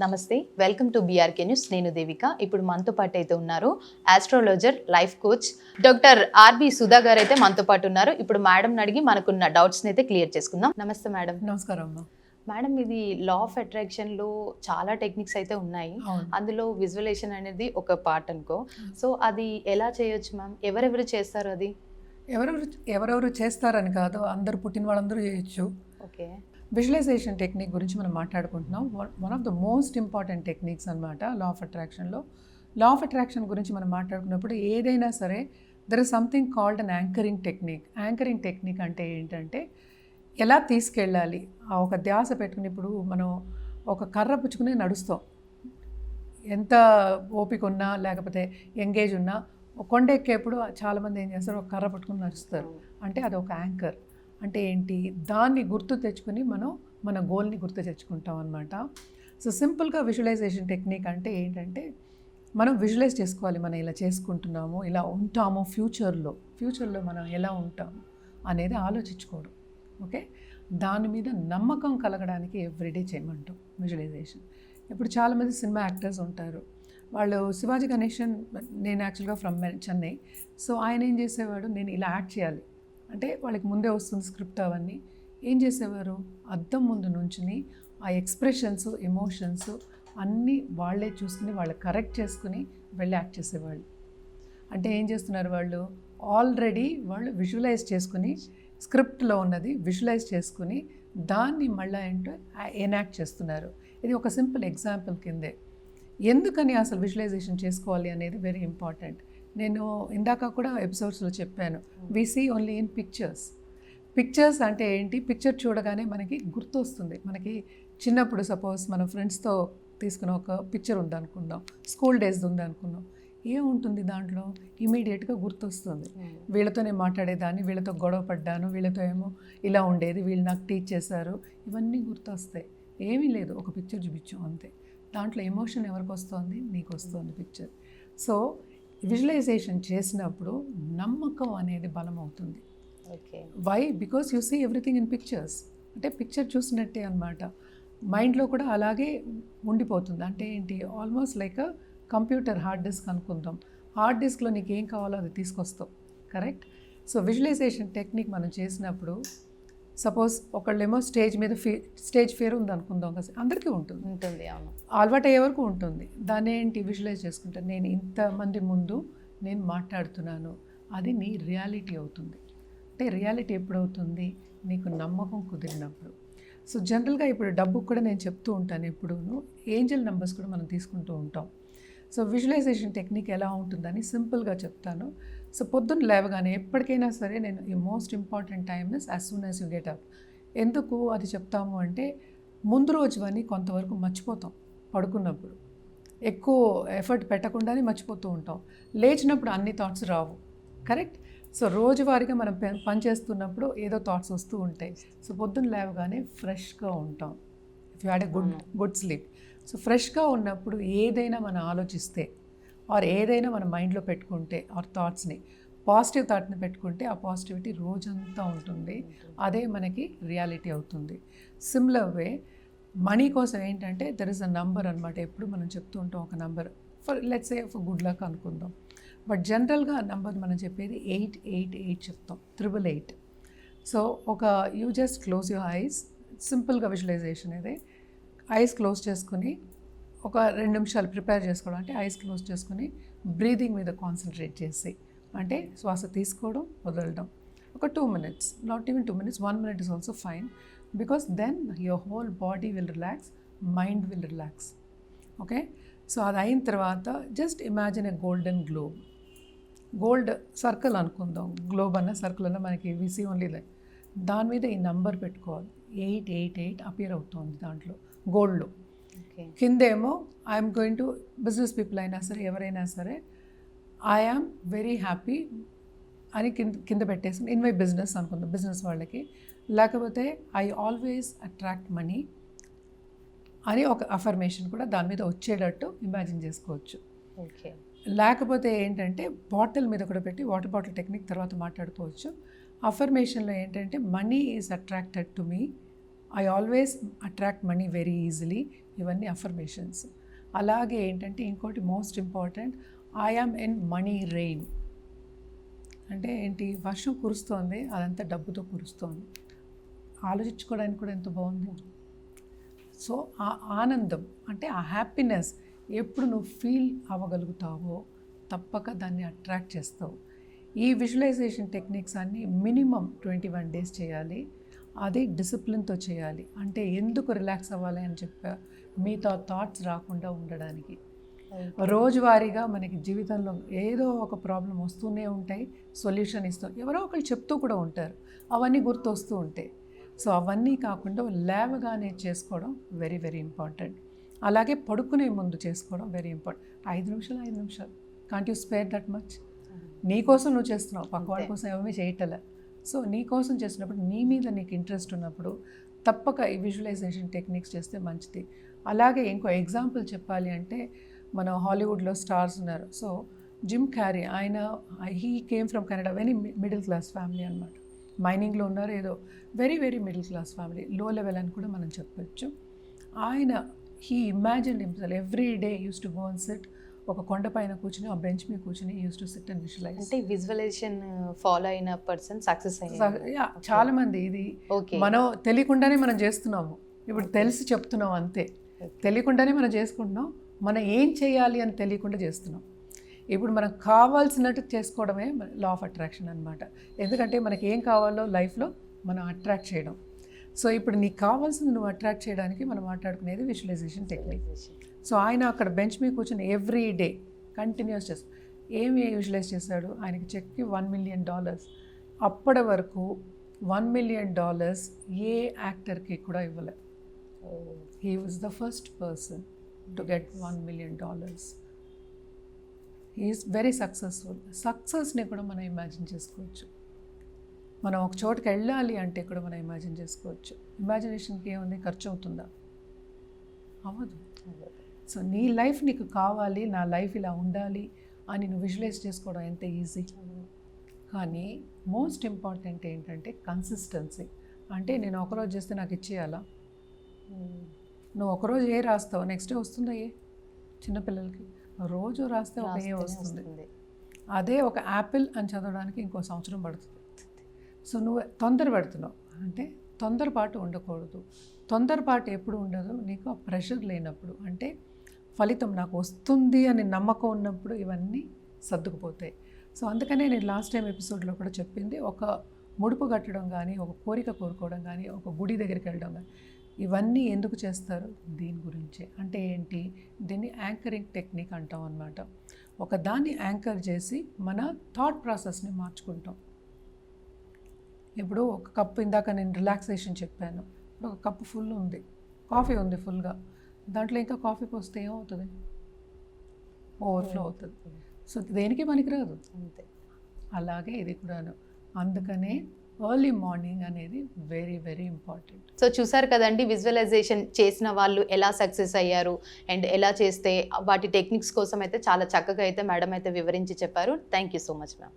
నమస్తే welcome to BRK news నేను దేవిక. ఇప్పుడు మనతో పాటు అయితే ఉన్నారు astrologer life coach doctor R B Sudha garu అయితే మనతో పాటు ఉన్నారు. ఇప్పుడు మేడం అడిగి మనకున్న డౌట్స్ని అయితే క్లియర్ చేసుకుందాం. నమస్తే మేడం. నమస్కారం మేడం ఇది లా ఆఫ్ అట్రాక్షన్లో చాలా టెక్నిక్స్ అయితే ఉన్నాయి. అందులో విజువలేషన్ అనేది ఒక పార్ట్ అనుకో. సో అది ఎలా చేయొచ్చు మ్యామ్ ఎవరెవరు చేస్తారు అది? ఎవరెవరు ఎవరెవరు చేస్తారని కాదు అందరు పుట్టిన వాళ్ళందరూ చేయొచ్చు. ఓకే విజువలైజేషన్ టెక్నిక్ గురించి మనం మాట్లాడుకుంటున్నాం. One of the most important techniques అనమాట లా ఆఫ్ అట్రాక్షన్లో లా. ఆఫ్ అట్రాక్షన్ గురించి మనం మాట్లాడుకున్నప్పుడు ఏదైనా సరే there is something called an anchoring technique anchoring technique అంటే ఏంటంటే ఎలా తీసుకెళ్ళాలి? ఆ ఒక ధ్యాస పెట్టుకుని ఇప్పుడు మనం ఒక కర్ర పుచ్చుకునే నడుస్తాం. ఎంత ఓపిక ఉన్నా లేకపోతే ఎంగేజ్ ఉన్నా కొండ ఎక్కేప్పుడు చాలామంది ఏం చేస్తారు? ఒక కర్ర పట్టుకుని నడుస్తారు. అంటే అది ఒక యాంకర్ అంటే ఏంటి? దాన్ని గుర్తు తెచ్చుకుని మనం మన గోల్ని గుర్తు తెచ్చుకుంటాం అనమాట సో సింపుల్గా విజువలైజేషన్ టెక్నిక్ అంటే ఏంటంటే మనం విజువలైజ్ చేసుకోవాలి. మనం ఇలా చేసుకుంటున్నాము ఇలా ఉంటాము ఫ్యూచర్లో. ఫ్యూచర్లో మనం ఎలా ఉంటాము అనేది ఆలోచించుకోవడం. ఓకే? దాని మీద నమ్మకం కలగడానికి ఎవ్రీడే చేయమంటాం విజువలైజేషన్. ఇప్పుడు చాలామంది సినిమా యాక్టర్స్ ఉంటారు. వాళ్ళు శివాజీ గణేషన్ నేను యాక్చువల్గా ఫ్రమ్ చెన్నై. సో ఆయన ఏం చేసేవాడు? నేను ఇలా యాక్ట్ చేయాలి. అంటే వాళ్ళకి ముందే వస్తుంది స్క్రిప్ట్ అవన్నీ. ఏం చేసేవారు? అద్దం ముందు నుంచుని ఆ ఎక్స్ప్రెషన్స్ ఎమోషన్స్ అన్నీ వాళ్ళే చూసుకుని వాళ్ళు కరెక్ట్ చేసుకుని వెళ్ళి యాక్ట్ చేసేవాళ్ళు. అంటే ఏం చేస్తున్నారు వాళ్ళు? ఆల్రెడీ వాళ్ళు విజువలైజ్ చేసుకుని స్క్రిప్ట్లో ఉన్నది విజువలైజ్ చేసుకుని దాన్ని మళ్ళీ ఏంటో ఎనాక్ట్ చేస్తున్నారు. ఇది ఒక సింపుల్ ఎగ్జాంపుల్ కిందే. ఎందుకని అసలు విజువలైజేషన్ చేసుకోవాలి అనేది వెరీ ఇంపార్టెంట్. నేను ఇందాక కూడా ఎపిసోడ్స్లో చెప్పాను. We see only in pictures pictures అంటే ఏంటి? పిక్చర్ చూడగానే మనకి గుర్తొస్తుంది. మనకి చిన్నప్పుడు సపోజ్ మన ఫ్రెండ్స్తో తీసుకున్న ఒక పిక్చర్ ఉందనుకుందాం. స్కూల్ డేస్ ఉందనుకుందాం. ఏముంటుంది దాంట్లో? ఇమీడియట్గా గుర్తొస్తుంది. వీళ్ళతో నేను మాట్లాడేదాన్ని వీళ్ళతో గొడవ పడ్డాను వీళ్ళతో ఏమో ఇలా ఉండేది వీళ్ళు నాకు టీచ్ చేశారు. ఇవన్నీ గుర్తొస్తాయి. ఏమీ లేదు. ఒక పిక్చర్ చూపించాం అంతే. దాంట్లో ఎమోషన్ ఎవరికి వస్తుంది? నీకు వస్తుంది పిక్చర్ సో విజువలైజేషన్ చేసినప్పుడు నమ్మకం అనేది బలం అవుతుంది okay. Why because you see everything in pictures అంటే పిక్చర్ చూసినట్టే అనమాట మైండ్లో కూడా అలాగే ఉండిపోతుంది. అంటే ఏంటి? Almost like computer hard disk అనుకుందాం హార్డ్ డిస్క్లో నీకు ఏం కావాలో అది తీసుకొస్తావు. కరెక్ట్ సో విజువలైజేషన్ టెక్నిక్ మనం చేసినప్పుడు సపోజ్ ఒకళ్ళేమో స్టేజ్ మీద ఫీ స్టేజ్ ఫియర్ ఉంది అనుకుందాం కదా అందరికీ ఉంటుంది. ఉంటుంది అవును. అలవాటు అయ్యే వరకు ఉంటుంది. దాన్ని ఏంటి విజువలైజ్ చేసుకుంటాను నేను ఇంతమంది ముందు నేను మాట్లాడుతున్నాను అది నీ రియాలిటీ అవుతుంది. అంటే రియాలిటీ ఎప్పుడు అవుతుంది నీకు నమ్మకం కుదిరినప్పుడు. సో జనరల్గా ఇప్పుడు డబ్బుకు కూడా నేను చెప్తూ ఉంటాను ఎప్పుడూను. ఏంజల్ నెంబర్స్ కూడా మనం తీసుకుంటూ ఉంటాం. సో విజువలైజేషన్ టెక్నిక్ ఎలా ఉంటుందని సింపుల్గా చెప్తాను. సో పొద్దున్న లేవగానే ఎప్పటికైనా సరే నేను ఈ most important time is as soon as you get up ఎందుకు అది చెప్తాము అంటే ముందు రోజు అని కొంతవరకు మర్చిపోతాం పడుకున్నప్పుడు. ఎక్కువ ఎఫర్ట్ పెట్టకుండానే మర్చిపోతూ ఉంటాం. లేచినప్పుడు అన్ని థాట్స్ రావు. కరెక్ట్ సో రోజువారీగా మనం పని చేస్తున్నప్పుడు ఏదో థాట్స్ వస్తూ ఉంటాయి. సో పొద్దున్న లేవగానే ఫ్రెష్గా ఉంటాం. If you had a good good sleep so ఫ్రెష్గా ఉన్నప్పుడు ఏదైనా మనం ఆలోచిస్తే ఆర్ ఏదైనా మన మైండ్లో పెట్టుకుంటే ఆర్ థాట్స్ని పాజిటివ్ థాట్ని పెట్టుకుంటే ఆ పాజిటివిటీ రోజంతా ఉంటుంది. అదే మనకి రియాలిటీ అవుతుంది. సిమిలర్ వే మనీ కోసం ఏంటంటే దెర్ ఇస్ అ నంబర్ అనమాట ఎప్పుడు మనం చెప్తూ ఉంటాం ఒక number for let's say for good luck అనుకుందాం. బట్ జనరల్గా నంబర్ మనం చెప్పేది ఎయిట్ ఎయిట్ ఎయిట్ చెప్తాం. త్రిబుల్ ఎయిట్ సో ఒక you just close your eyes సింపుల్గా విజువలైజేషన్ ఇది. ఐస్ క్లోజ్ చేసుకుని ఒక రెండు నిమిషాలు ప్రిపేర్ చేసుకోవడం అంటే ఐస్ క్లోజ్ చేసుకుని బ్రీదింగ్ మీద కాన్సన్ట్రేట్ చేసి అంటే శ్వాస తీసుకోవడం వదలడం. ఒక two minutes not even two minutes one minute is also fine because then your whole body will relax mind will relax. Okay? So అది అయిన తర్వాత just imagine a golden globe. Gold circle అనుకుందాం. గ్లోబ్ అన్న circle అన్న మనకి VC only దాని మీద ఈ నంబర్ పెట్టుకోవాలి. ఎయిట్ ఎయిట్ ఎయిట్ అపియర్ అవుతుంది దాంట్లో. గోల్డ్లో. కిందేమో I'm going to business people అయినా సరే ఎవరైనా సరే ఐఆమ్ వెరీ హ్యాపీ అని కింద కింద పెట్టేసి ఇన్ మై బిజినెస్ అనుకుందాం బిజినెస్ వాళ్ళకి. లేకపోతే ఐ ఆల్వేస్ అట్రాక్ట్ మనీ అని ఒక అఫర్మేషన్ కూడా దాని మీద వచ్చేటట్టు ఇమాజిన్ చేసుకోవచ్చు. ఓకే లేకపోతే ఏంటంటే బాటిల్ మీద కూడా పెట్టి వాటర్ బాటిల్ టెక్నిక్ తర్వాత మాట్లాడుకోవచ్చు. అఫర్మేషన్లో ఏంటంటే money is attracted to me I always attract money very easily ఇవన్నీ అఫర్మేషన్స్ అలాగే ఏంటంటే ఇంకోటి most important I am in money rain అంటే ఏంటి? వర్షం కురుస్తోంది అదంతా డబ్బుతో కురుస్తోంది. ఆలోచించుకోవడానికి కూడా ఎంత బాగుంది. సో ఆ ఆనందం అంటే ఆ హ్యాపీనెస్ ఎప్పుడు నువ్వు ఫీల్ అవ్వగలుగుతావో తప్పక దాన్ని అట్రాక్ట్ చేస్తావు. ఈ విజువలైజేషన్ టెక్నిక్స్ అన్నీ మినిమం ట్వంటీ వన్ డేస్ చేయాలి. అది డిసిప్లిన్తో చేయాలి. అంటే ఎందుకు రిలాక్స్ అవ్వాలి అని చెప్పా మీతో థాట్స్ రాకుండా ఉండడానికి. రోజువారీగా మనకి జీవితంలో ఏదో ఒక ప్రాబ్లం వస్తూనే ఉంటాయి సొల్యూషన్ ఇస్తూ ఎవరో ఒకరు చెప్తూ కూడా ఉంటారు. అవన్నీ గుర్తొస్తూ ఉంటాయి సో అవన్నీ కాకుండా లేవగానే చేసుకోవడం వెరీ వెరీ ఇంపార్టెంట్. అలాగే పడుకునే ముందు చేసుకోవడం వెరీ ఇంపార్టెంట్. ఐదు నిమిషాలు ఐదు నిమిషాలు. Can't you spare that much నీ కోసం నువ్వు చేస్తున్నావు. పక్క వాళ్ళ కోసం ఏమీ చేయటలే సో నీ కోసం చేసినప్పుడు నీ మీద నీకు ఇంట్రెస్ట్ ఉన్నప్పుడు తప్పక ఈ విజువలైజేషన్ టెక్నిక్స్ చేస్తే మంచిది. అలాగే ఇంకో ఎగ్జాంపుల్ చెప్పాలి అంటే మన హాలీవుడ్లో స్టార్స్ ఉన్నారు. సో జిమ్ క్యారీ ఆయన he came from Canada very middle class family అనమాట మైనింగ్లో ఉన్నారు ఏదో very very middle class family low level అని కూడా మనం చెప్పచ్చు. ఆయన he imagine himself every day used to go and sit ఒక కొండ పైన కూర్చుని ఆ బెంచ్ మీద కూర్చుని used to sit and visualize అంటే విజువలైజేషన్ ఫాలో అయిన పర్సన్ సక్సెస్ అయ్యారు చాలా మంది ఇది ఓకే మనం తెలియకుండానే మనం చేస్తున్నాము. ఇప్పుడు తెలిసి చెప్తున్నాం అంతే. తెలియకుండానే మనం చేసుకుంటున్నాం మనం ఏం చేయాలి అని తెలియకుండా చేస్తున్నాం. ఇప్పుడు మనకు కావాల్సినట్టు చేసుకోవడమే లా ఆఫ్ అట్రాక్షన్ అనమాట ఎందుకంటే మనకి ఏం కావాలో లైఫ్లో మనం అట్రాక్ట్ చేయడం. సో ఇప్పుడు నీకు కావాల్సింది నువ్వు అట్రాక్ట్ చేయడానికి మనం మాట్లాడుకునేది విజువలైజేషన్ టెక్నిక్ సో ఆయన అక్కడ బెంచ్ మీద కూర్చొని ఎవ్రీ డే కంటిన్యూస్ చేస్తాడు ఏమి యూజువలైజ్ చేశాడు? ఆయనకి చెక్కి వన్ మిలియన్ డాలర్స్ అప్పటి వరకు వన్ మిలియన్ డాలర్స్ ఏ యాక్టర్కి కూడా ఇవ్వలే. He was the first person to get one million dollars he's very successful సక్సెస్ని కూడా మనం ఇమాజిన్ చేసుకోవచ్చు. మనం ఒక చోటుకి వెళ్ళాలి అంటే కూడా మనం ఇమాజిన్ చేసుకోవచ్చు. ఇమాజినేషన్కి ఏముంది? ఖర్చు అవుతుందా? అవ్వదు. సో నీ లైఫ్ నీకు కావాలి నా లైఫ్ ఇలా ఉండాలి అని నువ్వు విజువలైజ్ చేసుకోవడం ఎంత ఈజీ కానీ మోస్ట్ ఇంపార్టెంట్ ఏంటంటే కన్సిస్టెన్సీ అంటే నేను ఒకరోజు చేస్తే నాకు ఇచ్చేయాలా? నువ్వు ఒకరోజు ఏ రాస్తావు? నెక్స్ట్ డే వస్తుందా ఏ? చిన్నపిల్లలకి రోజు రాస్తే ఒక ఏ వస్తుంది? అదే ఒక యాపిల్ అని చదవడానికి ఇంకో సంవత్సరం పడుతుంది. సో నువ్వు తొందర పెడుతున్నావు అంటే తొందరపాటు ఉండకూడదు. తొందరపాటు ఎప్పుడు ఉండదు. నీకు ఆ ప్రెషర్ లేనప్పుడు. అంటే ఫలితం నాకు వస్తుంది అని నమ్మకం ఉన్నప్పుడు ఇవన్నీ సర్దుకుపోతాయి. సో అందుకనే నేను లాస్ట్ టైం ఎపిసోడ్లో కూడా చెప్పింది ఒక ముడుపు కట్టడం కానీ ఒక కోరిక కోరుకోవడం కానీ ఒక గుడి దగ్గరికి వెళ్ళడం కానీ ఇవన్నీ ఎందుకు చేస్తారు? దీని గురించే. అంటే ఏంటి? దీన్ని యాంకరింగ్ టెక్నిక్ అంటాం అనమాట ఒక దాన్ని యాంకర్ చేసి మన థాట్ ప్రాసెస్ని మార్చుకుంటాం. ఇప్పుడు ఒక కప్పు ఇందాక నేను రిలాక్సేషన్ చెప్పాను. ఇప్పుడు ఒక కప్పు ఫుల్ ఉంది. కాఫీ ఉంది ఫుల్గా దాంట్లో ఇంకా కాఫీ పోస్తే ఏమవుతుంది? ఓవర్ఫ్లో అవుతుంది. సో దేనికి పనికిరాదు? అంతే. అలాగే ఇది కూడాను. అందుకనే ఎర్లీ మార్నింగ్ అనేది వెరీ వెరీ ఇంపార్టెంట్ సో చూసారు కదండి విజువలైజేషన్ చేసిన వాళ్ళు ఎలా సక్సెస్ అయ్యారు అండ్ ఎలా చేస్తే వాటి టెక్నిక్స్ కోసం అయితే చాలా చక్కగా అయితే మేడం అయితే వివరించి చెప్పారు. Thank you so much ma'am